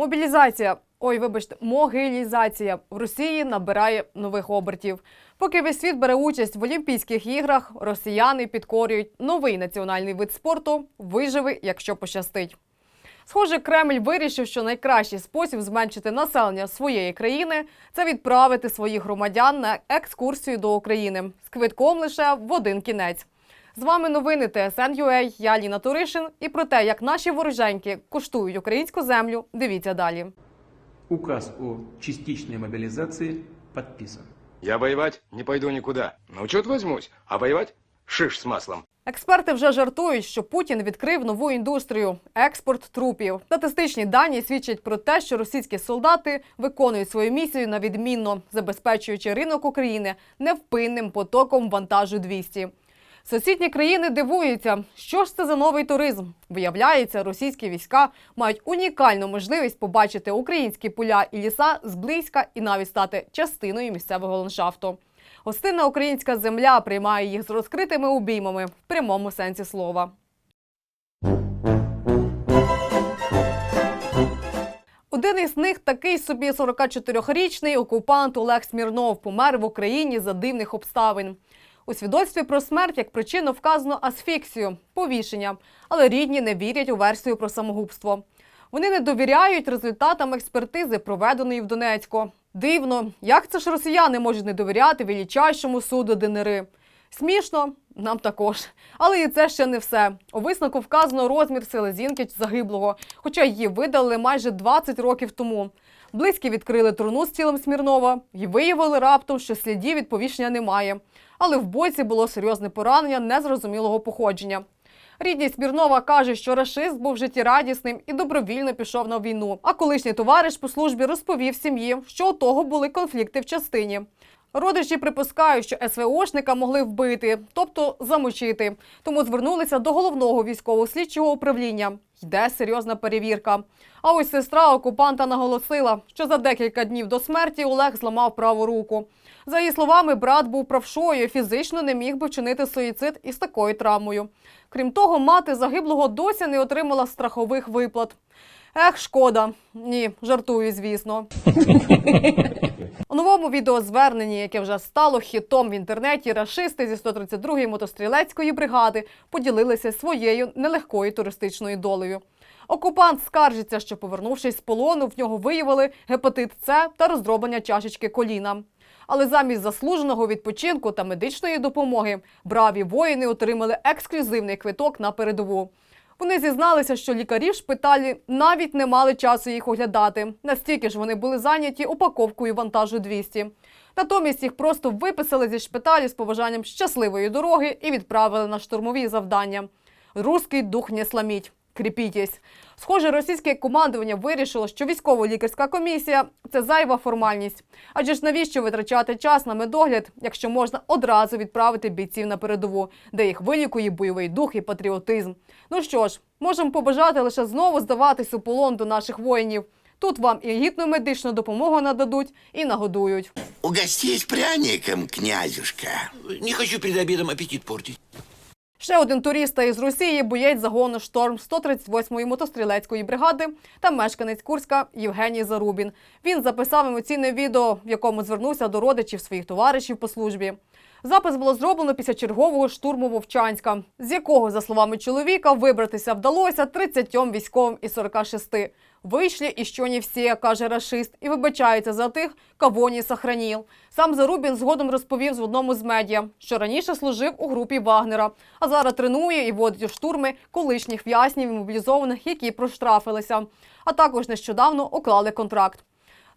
Мобілізація, ой, вибачте, могилізація в Росії набирає нових обертів. Поки весь світ бере участь в Олімпійських іграх, росіяни підкорюють новий національний вид спорту виживи, якщо пощастить. Схоже, Кремль вирішив, що найкращий спосіб зменшити населення своєї країни це відправити своїх громадян на екскурсію до України з квитком лише в один кінець. З вами новини ТСН.UA, я Ліна Туришин. І про те, як наші вороженьки куштують українську землю, дивіться далі. Указ о частичной мобилизации подписан. Я воевать не пойду никуда. На учет возьмусь, а воевать шиш с маслом. Експерти вже жартують, що Путін відкрив нову індустрію експорт трупів. Статистичні дані свідчать про те, що російські солдати виконують свою місію на відмінно, забезпечуючи ринок України невпинним потоком вантажу 200. Сусідні країни дивуються, що ж це за новий туризм. Виявляється, російські війська мають унікальну можливість побачити українські поля і ліса зблизька і навіть стати частиною місцевого ландшафту. Гостинна українська земля приймає їх з розкритими обіймами в прямому сенсі слова. Один із них такий собі 44-річний окупант Олег Смірнов помер в Україні за дивних обставин. У свідоцтві про смерть як причину вказано асфіксію повішення, але рідні не вірять у версію про самогубство. Вони не довіряють результатам експертизи, проведеної в Донецьку. Дивно, як це ж росіяни можуть не довіряти величайшому суду ДНР? Смішно, нам також. Але і це ще не все. У висновку вказано розмір селезінки загиблого, хоча її видали майже 20 років тому. Близькі відкрили труну з тілом Смірнова і виявили раптом, що слідів від повішення немає. Але в боці було серйозне поранення незрозумілого походження. Рідні Смірнова каже, що рашист був життєрадісним і добровільно пішов на війну. А колишній товариш по службі розповів сім'ї, що у того були конфлікти в частині. Родичі припускають, що СВОшника могли вбити, тобто замочити. Тому звернулися до головного військового слідчого управління. Йде серйозна перевірка. А ось сестра окупанта наголосила, що за декілька днів до смерті Олег зламав праву руку. За її словами, брат був правшою, фізично не міг би вчинити суїцид із такою травмою. Крім того, мати загиблого досі не отримала страхових виплат. Ех, шкода. Ні, жартую, звісно. У новому відеозверненні, яке вже стало хітом в інтернеті, рашисти зі 132-ї мотострілецької бригади поділилися своєю нелегкою туристичною долею. Окупант скаржиться, що повернувшись з полону, в нього виявили гепатит С та роздроблення чашечки коліна. Але замість заслуженого відпочинку та медичної допомоги браві воїни отримали ексклюзивний квиток на передову. Вони зізналися, що лікарі в шпиталі навіть не мали часу їх оглядати. Настільки ж вони були зайняті упаковкою вантажу 200. Натомість їх просто виписали зі шпиталю з побажанням щасливої дороги і відправили на штурмові завдання. Руський дух не сламіть. Кріпітесь. Схоже, російське командування вирішило, що військово-лікарська комісія це зайва формальність. Адже ж навіщо витрачати час на медогляд, якщо можна одразу відправити бійців на передову, де їх вилікує бойовий дух і патріотизм. Ну що ж, можемо побажати лише знову здаватись у полон до наших воїнів. Тут вам і гідну медичну допомогу нададуть, і нагодують. Угостись пряником, князюшка. Не хочу перед обедом аппетит портить. Ще один туриста із Росії боєць загону шторм 138-ї мотострілецької бригади та мешканець Курська Євгеній Зарубін. Він записав емоційне відео, в якому звернувся до родичів своїх товаришів по службі. Запис було зроблено після чергового штурму Вовчанська, з якого, за словами чоловіка, вибратися вдалося 30 військовим із 46. Вийшли і що не всі, каже рашист, і вибачається за тих, кого не сохранив. Сам Зарубін згодом розповів в одному з медіа, що раніше служив у групі Вагнера, а зараз тренує і водить у штурми колишніх в'язнів і мобілізованих, які проштрафилися. А також нещодавно уклали контракт.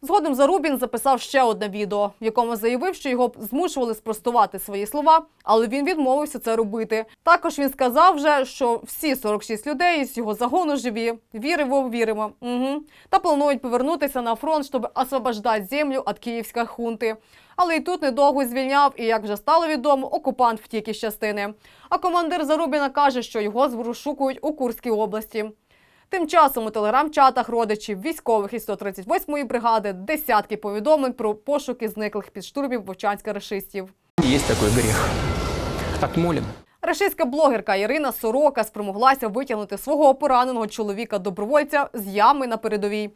Згодом Зарубін записав ще одне відео, в якому заявив, що його змушували спростувати свої слова, але він відмовився це робити. Також він сказав вже, що всі 46 людей з його загону живі. Віримо, віримо. Угу. Та планують повернутися на фронт, щоб освобождати землю від київської хунти. Але і тут недовго звільняв, і як вже стало відомо, окупант втік із частини. А командир Зарубіна каже, що його розшукують у Курській області. Тим часом у телеграм-чатах родичів військових із 138-ї бригади десятки повідомлень про пошуки зниклих під штурмів вовчанська рашистів. Есть такой грех. Отмолим. Рашистська блогерка Ірина Сорока спромоглася витягнути свого пораненого чоловіка добровольця з ями на передовій.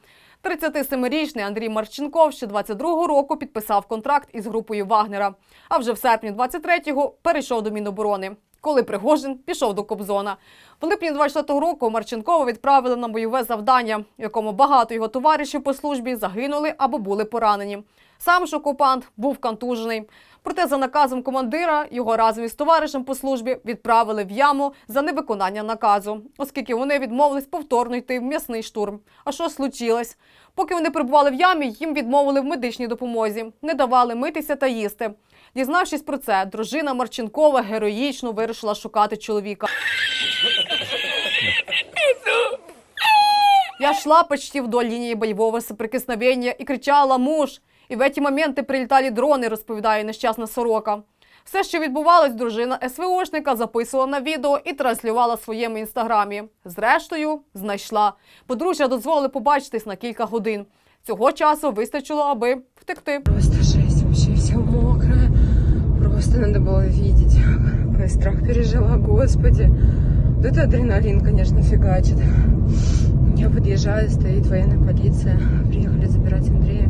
37-річний Андрій Марченков ще 22-го року підписав контракт із групою Вагнера, а вже в серпні 23-го перейшов до Міноборони. Коли Пригожин пішов до Кобзона. В липні 24-го року Марченкова відправили на бойове завдання, в якому багато його товаришів по службі загинули або були поранені. Сам ж окупант був контужений. Проте за наказом командира його разом із товаришем по службі відправили в яму за невиконання наказу, оскільки вони відмовились повторно йти в м'ясний штурм. А що случилось? Поки вони перебували в ямі, їм відмовили в медичній допомозі, не давали митися та їсти. Дізнавшись про це, дружина Марченкова героїчно вирішила шукати чоловіка. Я шла почти вдоль линии боевого соприкосновения и кричала «Муж!». І в ці моменти прилітали дрони, розповідає нещасна сорока. Все, що відбувалось, дружина СВОшника записувала на відео і транслювала в своєму інстаграмі. Зрештою, знайшла. Подружжя дозволили побачитись на кілька годин. Цього часу вистачило, аби втекти. Просто жесть, вообще вся мокрая. Просто надо было видеть. Какой страх пережила, господи. Вот это адреналин, конечно, фигачит. Я подъезжаю, стоит военная полиция. Приехали забирать Андрея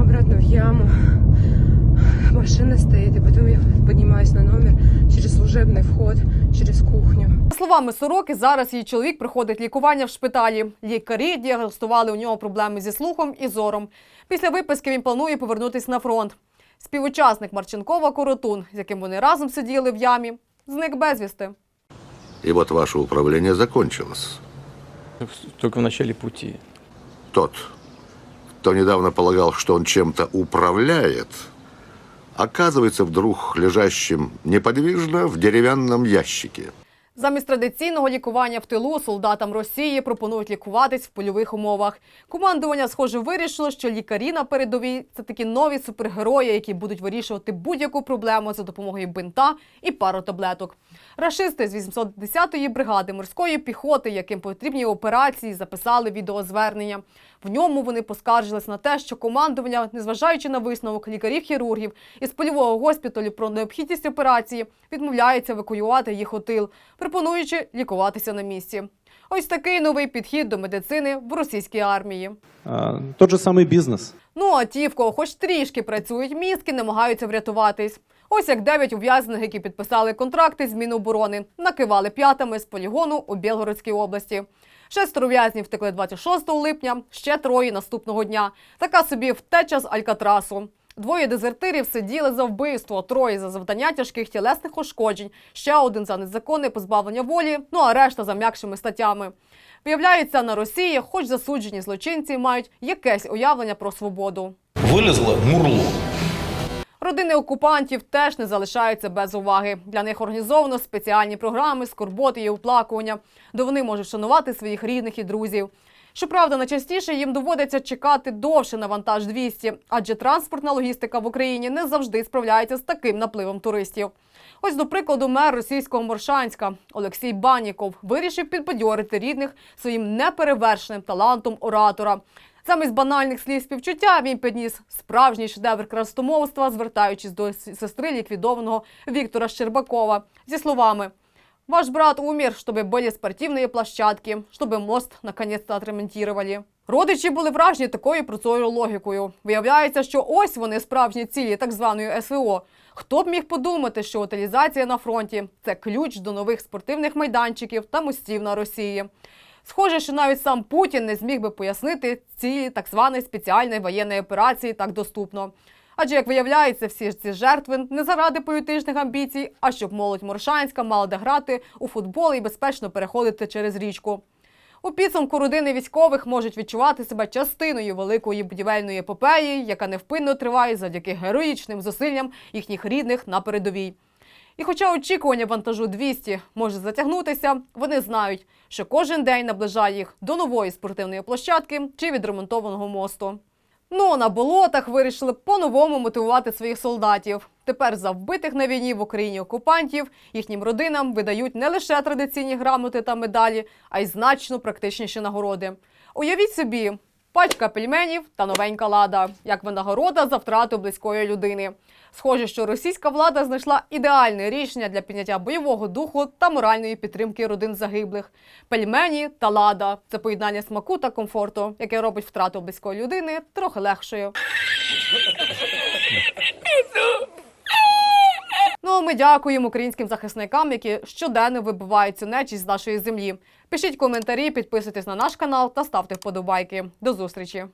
обратно в яму. Машина стоит, и потом я поднимаюсь на номер через служебный вход, через кухню. За словами сороки, зараз її чоловік проходить лікування в шпиталі. Лікарі діагностували у нього проблеми зі слухом і зором. Після виписки він планує повернутися на фронт. Співучасник Марченкова Коротун, з яким вони разом сиділи в ямі, зник безвісти. И вот ваше управление закончилось. Только в начале пути. Тот, кто недавно полагал, что он чем-то управляет, оказывается вдруг лежащим неподвижно в деревянном ящике. Замість традиційного лікування в тилу солдатам Росії пропонують лікуватись в польових умовах. Командування, схоже, вирішило, що лікарі на передовій це такі нові супергерої, які будуть вирішувати будь-яку проблему за допомогою бинта і пару таблеток. Рашисти з 810-ї бригади морської піхоти, яким потрібні операції, записали відеозвернення. В ньому вони поскаржились на те, що командування, незважаючи на висновок лікарів-хірургів із польового госпіталю про необхідність операції, відмовляється евакуювати їх у тил, пропонуючи лікуватися на місці. Ось такий новий підхід до медицини в російській армії. А, Тот же самый бизнес. Ну а ті, в кого хоч трішки працюють мізки, намагаються врятуватись. Ось як дев'ять ув'язнених, які підписали контракти з Міноборони, накивали п'ятами з полігону у Білгородській області. Шестеро в'язнів втекли 26 липня, ще троє наступного дня. Така собі втеча з Алькатрасу. Двоє дезертирів сиділи за вбивство, троє за завдання тяжких тілесних ушкоджень, ще один за незаконне позбавлення волі, ну а решта за м'якшими статтями. Виявляється, на Росії, хоч засуджені злочинці, мають якесь уявлення про свободу. Вылезло мурло. Родини окупантів теж не залишаються без уваги. Для них організовано спеціальні програми скорботи і оплакування, де вони можуть шанувати своїх рідних і друзів. Щоправда, найчастіше їм доводиться чекати довше на вантаж 200, адже транспортна логістика в Україні не завжди справляється з таким напливом туристів. Ось, до прикладу, мер російського Моршанська Олексій Баніков вирішив підбадьорити рідних своїм неперевершеним талантом оратора. Замість банальних слів співчуття він підніс справжній шедевр крастомовства, звертаючись до сестри ліквідованого Віктора Щербакова зі словами «Ваш брат умер, чтобы были спортивные площадки, чтобы мост наконец-то отремонтировали». Родичі були вражені такою простою логікою. Виявляється, що ось вони справжні цілі так званої СВО. Хто б міг подумати, що утилізація на фронті це ключ до нових спортивних майданчиків та мостів на Росії. Схоже, що навіть сам Путін не зміг би пояснити цілі так званої спеціальної воєнної операції так доступно. Адже, як виявляється, всі ж ці жертви не заради політичних амбіцій, а щоб молодь Моршанська мала де грати у футбол і безпечно переходити через річку. У підсумку родини військових можуть відчувати себе частиною великої будівельної епопеї, яка невпинно триває завдяки героїчним зусиллям їхніх рідних на передовій. І хоча очікування вантажу 200 може затягнутися, вони знають, що кожен день наближає їх до нової спортивної площадки чи відремонтованого мосту. Ну на болотах вирішили по-новому мотивувати своїх солдатів. Тепер за вбитих на війні в Україні окупантів їхнім родинам видають не лише традиційні грамоти та медалі, а й значно практичніші нагороди. Уявіть собі, пачка пельменів та новенька лада як винагорода за втрату близької людини. Схоже, що російська влада знайшла ідеальне рішення для підняття бойового духу та моральної підтримки родин загиблих. Пельмені та лада це поєднання смаку та комфорту, яке робить втрату близької людини трохи легшою. Ну, ми дякуємо українським захисникам, які щоденно вибивають цю нечість з нашої землі. Пишіть коментарі, підписуйтесь на наш канал та ставте вподобайки. До зустрічі!